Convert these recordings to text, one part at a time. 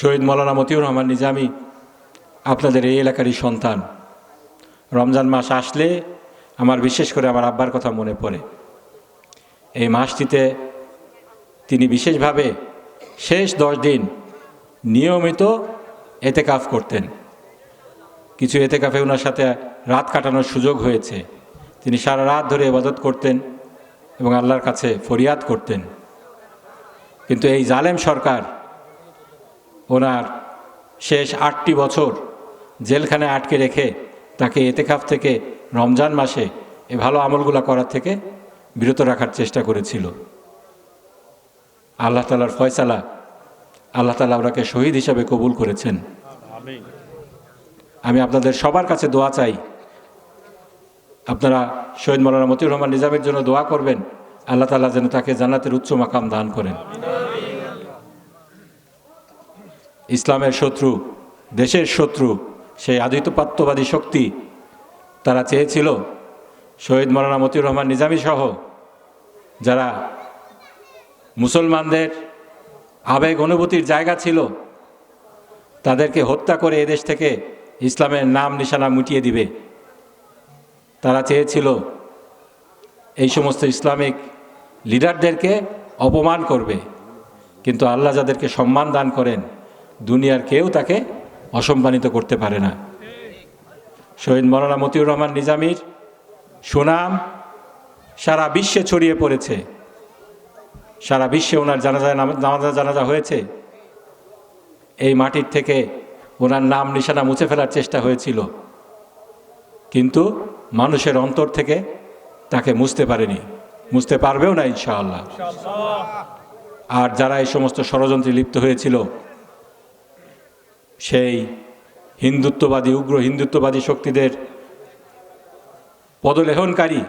শহীদ মৌলানা মতিউর রহমান নিজামি আপনাদের এই এলাকারই সন্তান। রমজান মাস আসলে আমার বিশেষ করে আমার আব্বার কথা মনে পড়ে। এই মাসটিতে তিনি বিশেষভাবে শেষ দশ দিন নিয়মিত এতেকাফ করতেন। কিছু এতেকাফে ওনার সাথে রাত কাটানোর সুযোগ হয়েছে। তিনি সারা রাত ধরে ইবাদত করতেন এবং আল্লাহর কাছে ফরিয়াদ করতেন। কিন্তু এই জালেম সরকার ওনার শেষ আটটি বছর জেলখানে আটকে রেখে তাকে এতেকাফ থেকে রমজান মাসে এ ভালো আমলগুলো করার থেকে বিরত রাখার চেষ্টা করেছিল। আল্লাহ তালার ফয়সালা আল্লাহ তালা ওনাকে শহীদ হিসাবে কবুল করেছেন। আমি আপনাদের সবার কাছে দোয়া চাই। আপনারা শহীদ মৌলানা মতিউর রহমান নিজামের জন্য দোয়া করবেন। আল্লাহ তালা যেন তাকে জান্নাতের উচ্চ মাকাম দান করেন। ইসলামের শত্রু, দেশের শত্রু, সেই আধিতপাত্যবাদী শক্তি তারা চেয়েছিল শহীদ মৌলানা মতিউর রহমান নিজামী সহ যারা মুসলমানদের আবেগ অনুভূতির জায়গা ছিল, তাদেরকে হত্যা করে এদেশ থেকে ইসলামের নাম নিশানা মুটিয়ে দিবে। তারা চেয়েছিল এই সমস্ত ইসলামিক লিডারদেরকে অপমান করবে, কিন্তু আল্লাহ যাদেরকে সম্মান দান করেন দুনিয়ার কেউ তাকে অসম্মানিত করতে পারে না। শহীদ মৌলানা মতিউর রহমান নিজামির সুনাম সারা বিশ্বে ছড়িয়ে পড়েছে। সারা বিশ্বে ওনার জানাজা নামাজা জানাজা হয়েছে। এই মাটির থেকে ওনার নাম নিশানা মুছে ফেলার চেষ্টা হয়েছিল। কিন্তু মানুষের অন্তর থেকে তাকে মুছতে পারেনি। মুছতে পারবেও না ইনশাআল্লাহ। আর যারা এই সমস্ত ষড়যন্ত্রে লিপ্ত হয়েছিল সেই হিন্দুত্ববাদী, উগ্র হিন্দুত্ববাদী শক্তিদের পদলেহনকারী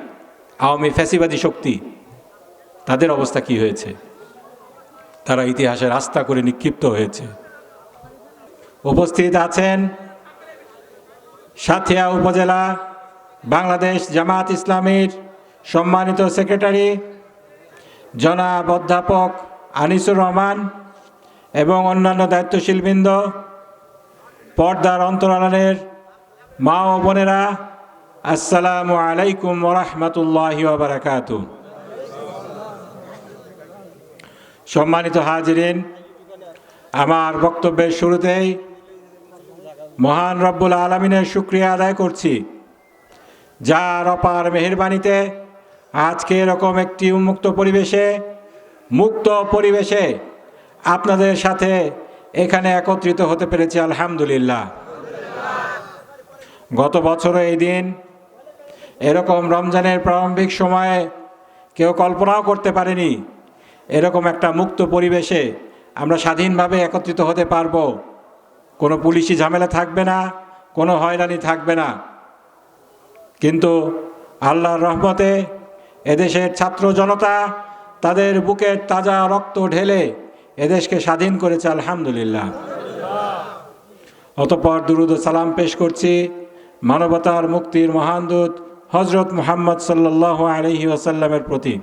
আওয়ামী ফ্যাসিবাদী শক্তি, তাদের অবস্থা কি হয়েছে? তারা ইতিহাসে রাস্তা করে নিক্ষিপ্ত হয়েছে। উপস্থিত আছেন সাথিয়া উপজেলা বাংলাদেশ জামাত ইসলামীর সম্মানিত সেক্রেটারি জনাব অধ্যাপক আনিসুর রহমান এবং অন্যান্য দায়িত্বশীলবৃন্দ পর্দার অন্তরালের মা ও বোনেরা, আসসালামু আলাইকুম ওরহমতুল্লাহি বারাকাতু সম্মানিত হাজিরিন, আমার বক্তব্যের শুরুতেই মহান রব্বুল আলমিনের শুক্রিয়া আদায় করছি। যার অপার মেহরবানিতে আজকে এরকম একটি উন্মুক্ত পরিবেশে, মুক্ত পরিবেশে আপনাদের সাথে এখানে একত্রিত হতে পেরেছি, আলহামদুলিল্লাহ। গত বছরও এই দিন এরকম রমজানের প্রারম্ভিক সময়ে কেউ কল্পনাও করতে পারেনি, এরকম একটা মুক্ত পরিবেশে আমরা স্বাধীনভাবে একত্রিত হতে পারব। কোনো পুলিশি ঝামেলা থাকবে না, কোনো হয়রানি থাকবে না। কিন্তু আল্লাহর রহমতে এদেশের ছাত্র জনতা তাদের বুকের তাজা রক্ত ঢেলে এদেশকে স্বাধীন করেছে, আলহামদুলিল্লাহ। অতপর দুরুদ সালাম পেশ করছি মানবতার মুক্তির মহান দূত হজরত মুহাম্মদ সাল্লাহ আলহি ওসাল্লামের প্রতি।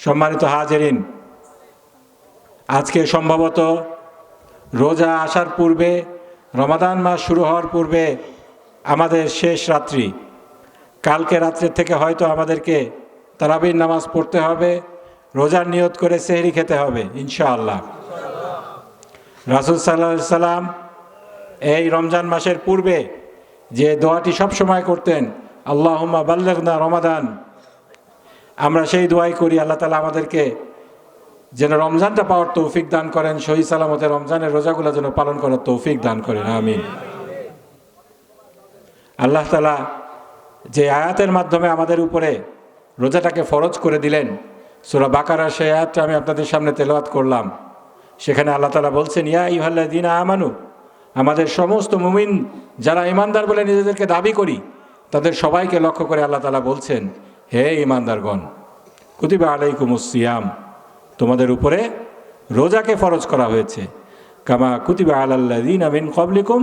সম্মানিত হাজেরিন, আজকে সম্ভবত রোজা আসার পূর্বে, রমাদান মাস শুরু হওয়ার পূর্বে আমাদের শেষ রাত্রি। কালকে রাত্রের থেকে হয়তো আমাদেরকে তারাবির নামাজ পড়তে হবে রোজার নিয়ত করে সেহরি খেতে হবে, ইনশাআল্লাহ। রাসুল সাল্লাহ সাল্লাম এই রমজান মাসের পূর্বে যে দোয়াটি সবসময় করতেন, আল্লাহম্মা বাল্লাগনা রমাদান। আমরা সেই দোয়াই করি, আল্লাহ তালা আমাদেরকে যেন রমজানটা পাওয়ার তৌফিক দান করেন, শহীদ সালামতে রমজানের রোজাগুলো যেন পালন করার তৌফিক দান করেন, আমিন। আল্লাহ তালা যে আয়াতের মাধ্যমে আমাদের উপরে রোজাটাকে ফরজ করে দিলেন সুরা বাকারা, সেই আয়াতটা আমি আপনাদের সামনে তেলাওয়াত করলাম। সেখানে আল্লাহ তালা বলছেন, ইয়া ইহাল্লা দিন আমানু, আমাদের সমস্ত মুমিন যারা ইমানদার বলে নিজেদেরকে দাবি করি, তাদের সবাইকে লক্ষ্য করে আল্লাহ তালা বলছেন, হে ইমানদারগণ কুতিবা আলাইকুম সিয়াম, তোমাদের উপরে রোজাকে ফরজ করা হয়েছে। কামা কুতিবা আলাল্লাদিন আমিন কবলিকুম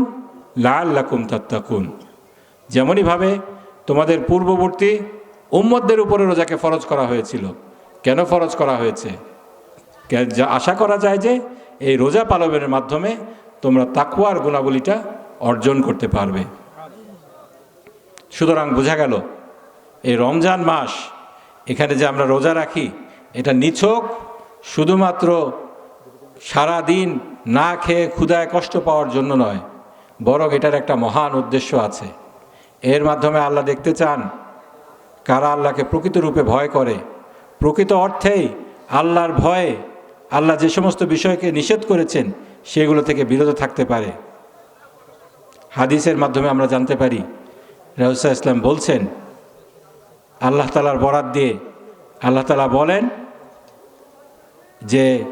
লাল্লাকুম তাত্তাকুন। যেমনইভাবে তোমাদের পূর্ববর্তী উম্মদদের উপরে রোজাকে ফরজ করা হয়েছিল। কেন ফরজ করা হয়েছে? আশা করা যায় যে এই রোজা পালনের মাধ্যমে তোমরা তাকুয়ার গুণাবলীটা অর্জন করতে পারবে। সুতরাং বোঝা গেল, এই রমজান মাস, এখানে যে আমরা রোজা রাখি, এটা নিছক শুধুমাত্র সারা দিন না খেয়ে ক্ষুদায় কষ্ট পাওয়ার জন্য নয়, বরং এটার একটা মহান উদ্দেশ্য আছে। এর মাধ্যমে আল্লাহ দেখতে চান কারা আল্লাহকে প্রকৃত রূপে ভয় করে। প্রকৃত অর্থেই আল্লাহর ভয়ে আল্লাহ যে সমস্ত বিষয়কে নিষেধ করেছেন, সেগুলো থেকে বিরত থাকতে পারে। হাদিসের মাধ্যমে আমরা জানতে পারি রাহুসা ইসলাম বলছেন, আল্লাহ তালার বরাত দিয়ে আল্লাহ তালা বলেন যে,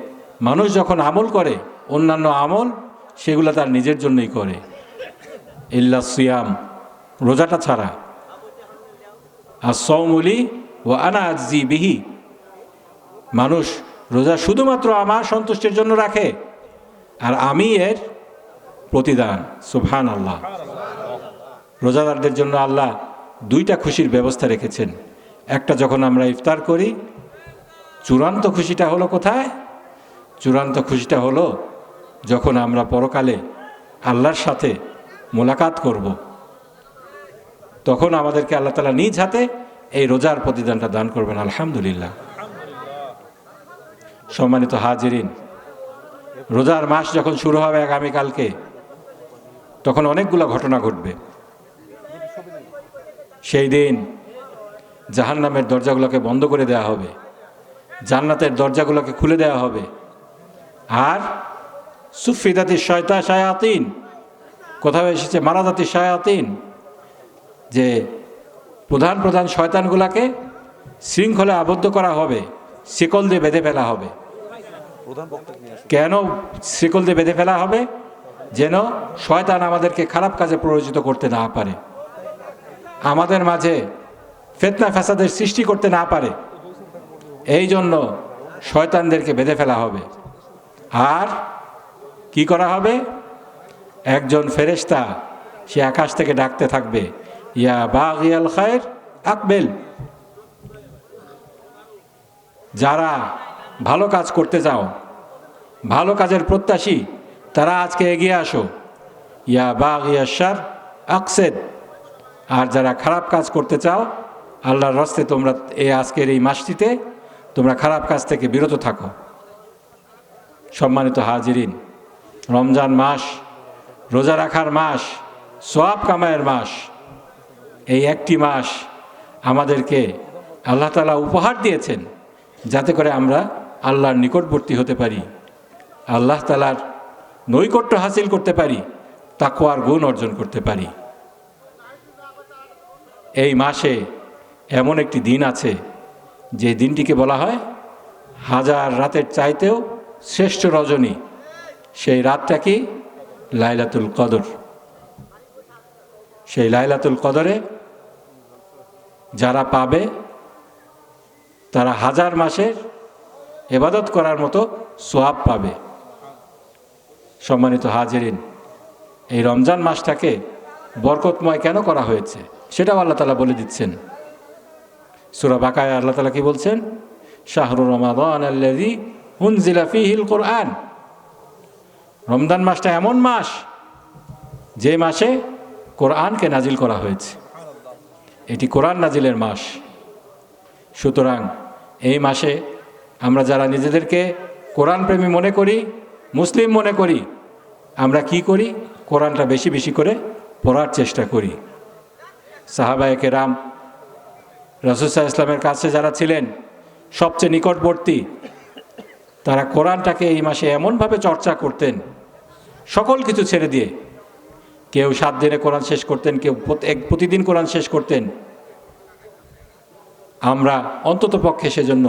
মানুষ যখন আমল করে, অন্যান্য আমল সেগুলো তার নিজের জন্যই করে। ইল্লা সিয়াম, রোজাটা ছাড়া। আর সৌমলি ও আনা আজি বিহি। মানুষ রোজা শুধুমাত্র আমার সন্তুষ্টির জন্য রাখে, আর আমি এর প্রতিদান সুবহান আল্লাহ রোজাদারদের জন্য আল্লাহ দুইটা খুশির ব্যবস্থা রেখেছেন। একটা যখন আমরা ইফতার করি, চূড়ান্ত খুশিটা হলো কোথায়? চূড়ান্ত খুশিটা হলো যখন আমরা পরকালে আল্লাহর সাথে মোলাকাত করব। তখন আমাদেরকে আল্লাহ তালা নিজ হাতে এই রোজার প্রতিদানটা দান করবেন, আলহামদুলিল্লাহ। সম্মানিত হাজিরিন, রোজার মাস যখন শুরু হবে আগামীকালকে, তখন অনেকগুলো ঘটনা ঘটবে। সেই দিন জাহান্নামের দরজাগুলোকে বন্ধ করে দেওয়া হবে, জান্নাতের দরজাগুলোকে খুলে দেওয়া হবে, আর সুফিদাতি শয়তা শায়াতিন কোথাও এসেছে মারাদাতি শায়াতিন, যে প্রধান প্রধান শয়তানগুলাকে শৃঙ্খলে আবদ্ধ করা হবে। শিকল দিয়ে বেঁধে ফেলা হবে। কেন শিকল দিয়ে বেঁধে ফেলা হবে? যেন শয়তান আমাদেরকে খারাপ কাজে প্ররোচিত করতে না পারে। আমাদের মাঝে ফেতনা ফ্যাসাদের সৃষ্টি করতে না পারে। এই জন্য শয়তানদেরকে বেঁধে ফেলা হবে। আর কি করা হবে? একজন ফেরেশতা সে আকাশ থেকে ডাকতে থাকবে ইয়া বাগিয়াল খায়ের আকবেল। যারা ভালো কাজ করতে চাও ভালো কাজের প্রত্যাশী, তারা আজকে এগিয়ে আসো। ইয়া বাগ ইয়াসার আকসেদ। আর যারা খারাপ কাজ করতে চাও, আল্লাহর রস্তে তোমরা এই আজকের এই মাসটিতে তোমরা খারাপ কাজ থেকে বিরত থাকো। সম্মানিত হাজিরিন, রমজান মাস, রোজা রাখার মাস, সোয়াব কামায়ের মাস, এই একটি মাস আমাদেরকে আল্লাহ তালা উপহার দিয়েছেন। যাতে করে আমরা আল্লাহর নিকটবর্তী হতে পারি, আল্লাহ তালার নৈকট্য হাসিল করতে পারি তাকুয়ার গুণ অর্জন করতে পারি। এই মাসে এমন একটি দিন আছে, যে দিনটিকে বলা হয় হাজার রাতের চাইতেও শ্রেষ্ঠ রজনী। সেই রাতটা কি? লাইলাতুল কদর। সেই লাইলাতুল কদরে যারা পাবে তারা হাজার মাসের এবাদত করার মতো সোয়াব পাবে। সম্মানিত হাজিরিন, এই রমজান মাসটাকে বরকতময় কেন করা হয়েছে সেটাও আল্লাহ তালা বলে দিচ্ছেন। সুরা বাকায় আল্লাহ তালা কি বলছেন? শাহরুর রমাদান ফিহিল কোরআন। রমজান মাসটা এমন মাস যে মাসে কোরআনকে নাজিল করা হয়েছে। এটি কোরআন নাজিলের মাস। সুতরাং এই মাসে আমরা যারা নিজেদেরকে কোরআন প্রেমী মনে করি, মুসলিম মনে করি, আমরা কি করি? কোরআনটা বেশি বেশি করে পড়ার চেষ্টা করি। সাহাবায়কে রাম রসুসাহ ইসলামের কাছে যারা ছিলেন, সবচেয়ে নিকটবর্তী, তারা কোরআনটাকে এই মাসে এমনভাবে চর্চা করতেন, সকল কিছু ছেড়ে দিয়ে, কেউ সাত দিনে কোরআন শেষ করতেন, কেউ প্রতিদিন কোরআন শেষ করতেন আমরা অন্তত পক্ষে সেজন্য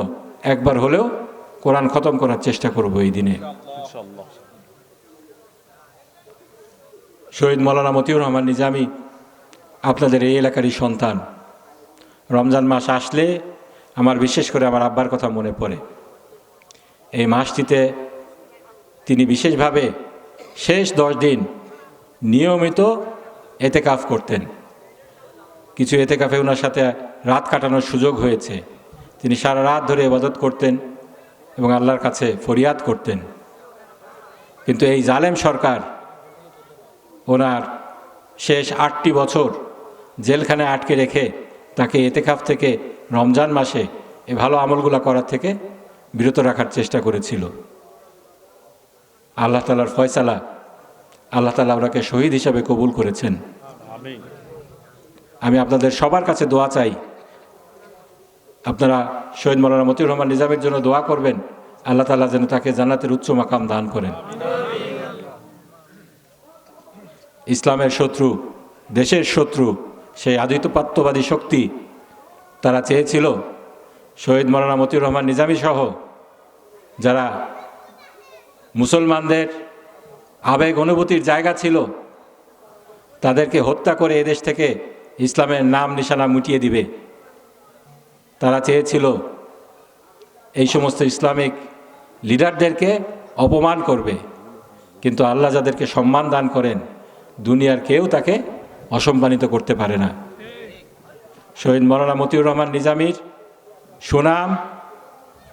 একবার হলেও কোরআন খতম করার চেষ্টা করব এই দিনে। শহীদ মৌলানা মতিউর রহমান নিজামি আপনাদের এই এলাকারই সন্তান। রমজান মাস আসলে আমার বিশেষ করে আমার আব্বার কথা মনে পড়ে। এই মাসটিতে তিনি বিশেষভাবে শেষ দশ দিন নিয়মিত এতে কাফ করতেন। কিছু এতে কাফে ওনার সাথে রাত কাটানোর সুযোগ হয়েছে। তিনি সারা রাত ধরে ইবাদত করতেন এবং আল্লাহর কাছে ফরিয়াদ করতেন। কিন্তু এই জালেম সরকার ওনার শেষ আটটি বছর জেলখানে আটকে রেখে তাকে এতেকাফ থেকে রমজান মাসে এ ভালো আমলগুলো করার থেকে বিরত রাখার চেষ্টা করেছিল। আল্লাহ তালার ফয়সালা আল্লাহ তালা ওনাকে শহীদ হিসাবে কবুল করেছেন। আমি আপনাদের সবার কাছে দোয়া চাই আপনারা শহীদ মৌলানা মতিউর রহমান নিজামের জন্য দোয়া করবেন। আল্লাহ তালা যেন তাকে জান্নাতের উচ্চ মাকাম দান করেন। ইসলামের শত্রু, দেশের শত্রু, সেই আদিতপাত্যবাদী শক্তি তারা চেয়েছিল শহীদ মৌলানা মতিউর রহমান নিজামী সহ যারা মুসলমানদের আবেগ অনুভূতির জায়গা ছিল, তাদেরকে হত্যা করে এদেশ থেকে ইসলামের নাম নিশানা মুটিয়ে দিবে। তারা চেয়েছিল এই সমস্ত ইসলামিক লিডারদেরকে অপমান করবে। কিন্তু আল্লাহ যাদেরকে সম্মান দান করেন, দুনিয়ার কেউ তাকে অসম্মানিত করতে পারে না। শহীদ মৌলানা মতিউর রহমান নিজামির সুনাম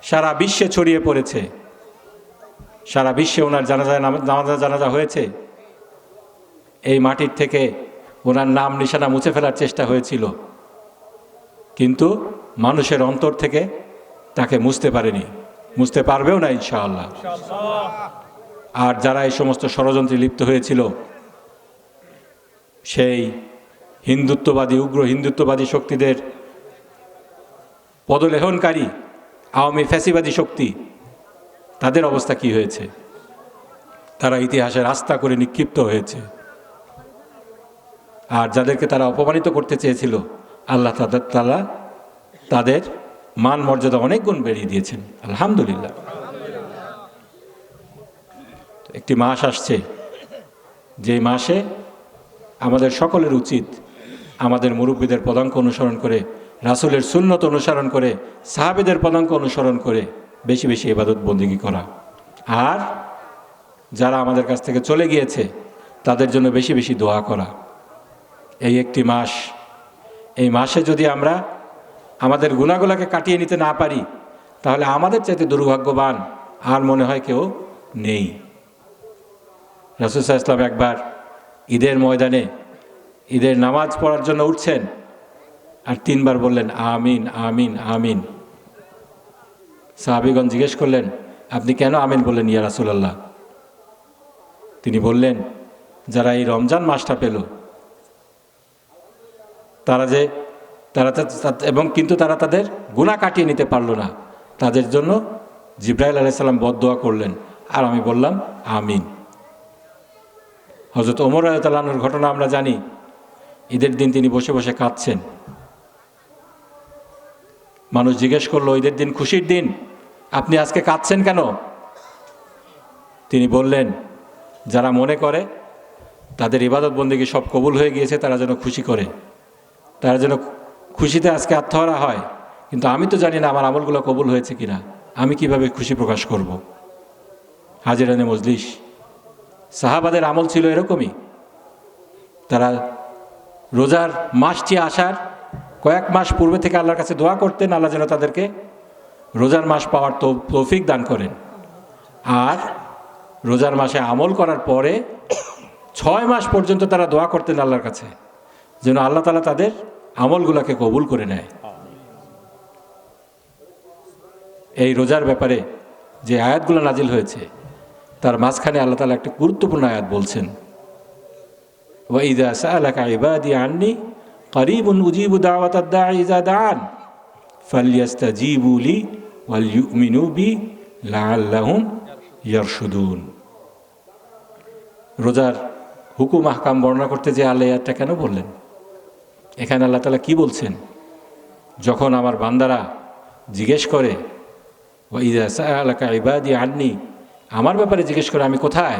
সারা বিশ্বে ছড়িয়ে পড়েছে। সারা বিশ্বে ওনার জানাজা নামাজা জানাজা হয়েছে। এই মাটির থেকে ওনার নাম নিশানা মুছে ফেলার চেষ্টা হয়েছিল। কিন্তু মানুষের অন্তর থেকে তাকে মুছতে পারেনি। মুছতে পারবেও না, ইনশাআল্লাহ। আর যারা এই সমস্ত ষড়যন্ত্রে লিপ্ত হয়েছিল, সেই হিন্দুত্ববাদী, উগ্র হিন্দুত্ববাদী শক্তিদের পদলেহনকারী, আওয়ামী ফ্যাসিবাদী শক্তি, তাদের অবস্থা কি হয়েছে? তারা ইতিহাসে রাস্তা করে নিক্ষিপ্ত হয়েছে। আর যাদেরকে তারা অপমানিত করতে চেয়েছিল, আল্লাহ তাদের তালা তাদের মান মর্যাদা অনেক গুণ বেরিয়ে দিয়েছেন। আলহামদুলিল্লাহ। একটি মাস আসছে। যে মাসে আমাদের সকলের উচিত আমাদের মুরব্বীদের পদাঙ্ক অনুসরণ করে, রাসুলের সুন্নত অনুসরণ করে, সাহাবেদের পদাঙ্ক অনুসরণ করে বেশি বেশি এবাদত বন্দিগি করা। আর যারা আমাদের কাছ থেকে চলে গিয়েছে, তাদের জন্য বেশি বেশি দোয়া করা। এই একটি মাস, এই মাসে যদি আমরা আমাদের গুণাগুলাকে কাটিয়ে নিতে না পারি, তাহলে আমাদের চাইতে দুর্ভাগ্যবান আর মনে হয় কেউ নেই। রাসুসাহ ইসলাম একবার ঈদের ময়দানে ঈদের নামাজ পড়ার জন্য উঠছেন আর তিনবার বললেন, আমিন আমিন আমিন। সাহাবিগঞ্জ জিজ্ঞেস করলেন, আপনি কেন আমিন বললেন ইয়া রাসুলাল্লাহ? তিনি বললেন, যারা এই রমজান মাসটা পেল, তারা যে তারা এবং কিন্তু তারা তাদের গুণা কাটিয়ে নিতে পারল না। তাদের জন্য জিব্রাইল আলাইসাল্লাম বদোয়া করলেন। আর আমি বললাম, আমিন। হজরত ওমর আয়তালানোর ঘটনা আমরা জানি। ঈদের দিন তিনি বসে বসে কাঁদছেন। মানুষ জিজ্ঞেস করল, ঈদের দিন খুশির দিন? আপনি আজকে কাঁদছেন কেন? তিনি বললেন, যারা মনে করে, তাদের ইবাদত বন্দিকে সব কবুল হয়ে গিয়েছে, তারা যেন খুশি করে। তারা যেন খুশিতে আজকে আত্মহারা হয়, কিন্তু আমি তো জানি না আমার আমলগুলো কবুল হয়েছে কিনা। আমি কীভাবে খুশি প্রকাশ করব? হাজিরানে মজলিস। সাহাবাদের আমল ছিল এরকমই। তারা রোজার মাসটি আসার, কয়েক মাস পূর্বে থেকে আল্লাহর কাছে দোয়া করতেন, আল্লাহ যেন তাদেরকে রোজার মাস পাওয়ার তৌ- তৌফিক দান করেন। আর রোজার মাসে আমল করার পরে ছয় মাস পর্যন্ত তারা দোয়া করতেন আল্লাহর কাছে, যেন আল্লাহ তালা তাদের আমলগুলোকে কবুল করে নেয়। এই রোজার ব্যাপারে যে আয়াতগুলো নাজিল হয়েছে, তার মাঝখানে আল্লাহ তালা একটা গুরুত্বপূর্ণ আয়াত বলছেন দা ইজা দান ওয়াল ইয়ারশুদুন। রোজার হুকুম আহকাম বর্ণনা করতে যে আল্লাহ কেন বললেন? এখানে আল্লাহ তালা কি বলছেন? যখন আমার বান্দারা জিজ্ঞেস করে ইবাদি আননি? আমার ব্যাপারে জিজ্ঞেস করে, আমি কোথায়?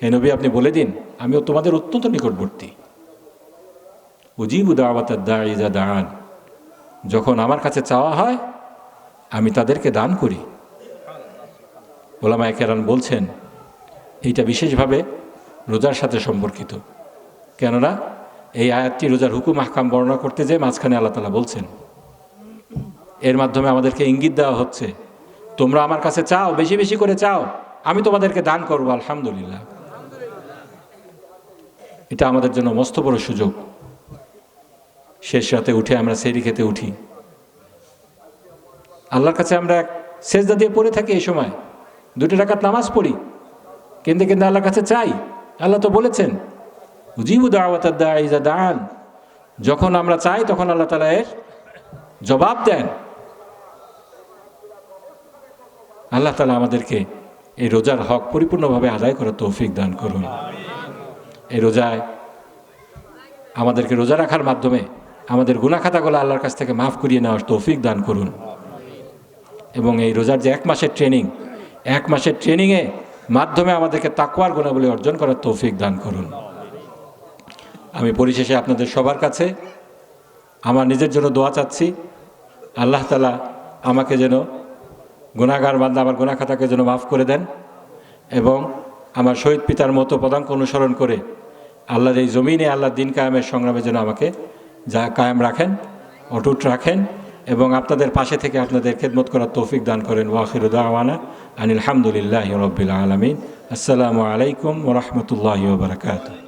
হে নবী, আপনি বলে দিন, আমিও তোমাদের অত্যন্ত নিকটবর্তী। উজিবু দাওয়াতার দা ইজা দান যখন আমার কাছে চাওয়া হয়, আমি তাদেরকে দান করি। ওলামা কেরান বলছেন, এইটা বিশেষভাবে রোজার সাথে সম্পর্কিত। কেননা এই আয়াতটি রোজার হুকুম, আহকাম বর্ণনা করতে যে মাঝখানে আল্লাহ তালা বলছেন, এর মাধ্যমে আমাদেরকে ইঙ্গিত দেওয়া হচ্ছে, তোমরা আমার কাছে চাও, বেশি বেশি করে চাও, আমি তোমাদেরকে দান করব, আলহামদুলিল্লাহ। এটা আমাদের জন্য মস্ত বড় সুযোগ। শেষ রাতে উঠে আমরা সেরি খেতে উঠি। আল্লাহর কাছে আমরা সেজদা দিয়ে পড়ে থাকি এই সময়। দুটো টাকার নামাজ পড়ি কিন্তু কিন্তু আল্লাহর কাছে চাই। আল্লাহ তো বলেছেন উজিবু দাওয়াত ইজা দান যখন আমরা চাই, তখন আল্লাহ তালা এর জবাব দেন। আল্লাহ তালা আমাদেরকে এই রোজার হক পরিপূর্ণভাবে আদায় করার তৌফিক দান করুন। এই রোজায় আমাদেরকে রোজা রাখার মাধ্যমে আমাদের গুণাখাতাগুলো আল্লাহর কাছ থেকে মাফ করিয়ে নেওয়ার তৌফিক দান করুন। এবং এই রোজার যে এক মাসের ট্রেনিং, এক মাসের ট্রেনিংয়ে মাধ্যমে আমাদেরকে তাকওয়ার গুণাবলী অর্জন করার তৌফিক দান করুন। আমি পরিশেষে আপনাদের সবার কাছে আমার নিজের জন্য দোয়া চাচ্ছি। আল্লাহ তালা আমাকে যেন গুণাগার বান্ধা আমার গুণাখাতাকে যেন মাফ করে দেন এবং আমার শহীদ পিতার মতো পদাঙ্ক অনুসরণ করে আল্লাহর এই জমিনে আল্লাহর দিন কায়েমের সংগ্রামে যেন আমাকে যা কায়েম রাখেন, অটুট রাখেন এবং আপনাদের পাশে থেকে আপনাদের খেদমত করার তৌফিক দান করেন। ওয়াখিরুদ্দাওয়ানা আনিল হামদুলিল্লাহ রবিল আলমিন। আসসালামু আলাইকুম ওরহমতুল্লাহ বারকাত